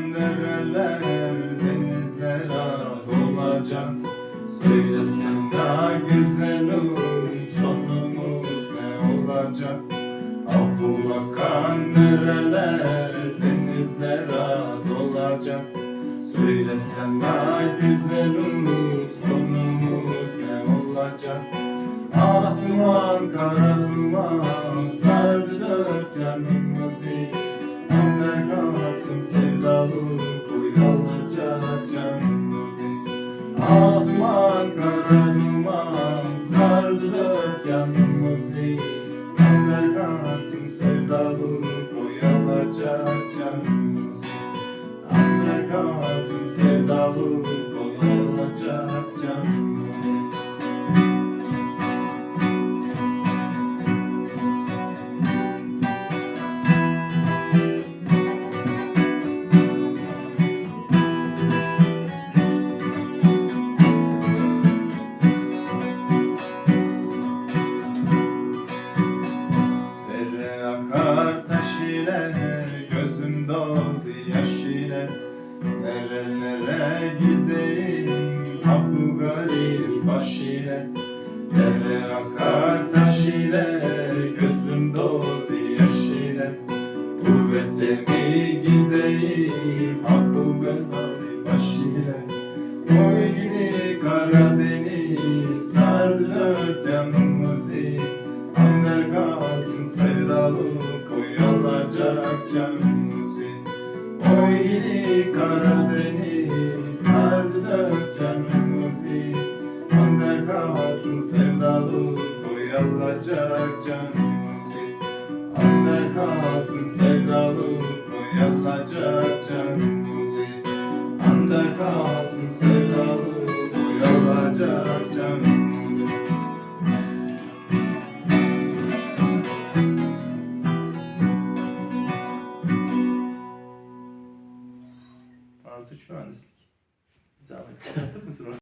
akan dereler denizlere dolacak Söylesen daha güzelim sonumuz ne olacak? Ah bu akan dereler denizlere dolacak Söylesen daha güzelim sonumuz ne olacak? Ah duman kara duman sardı dört kalsın sevdalı uyalacak canımızı. Ah duman kara sevdalı uyalacak canımızı. Kalsın sevdalı Akar taş ile Gözüm doldu yaş ile. Nerelere gideyim Ha bu garip baş ile. Dere akar taş ile Gözüm doldu yaş ile. Gurbete mi gideyim Ha bu garip baş ile? Oy gidi Karadeniz Sardı dört yanımızı Anlar kalsın sevdalı alacak canımızı Oy gidi Karadeniz. Sardı dört canımızı. Anlar kalsın sevdalı koy alacak canımızı. Anlar kalsın sevdalı koy alacak canımızı Artı mühendislik. Zahmet.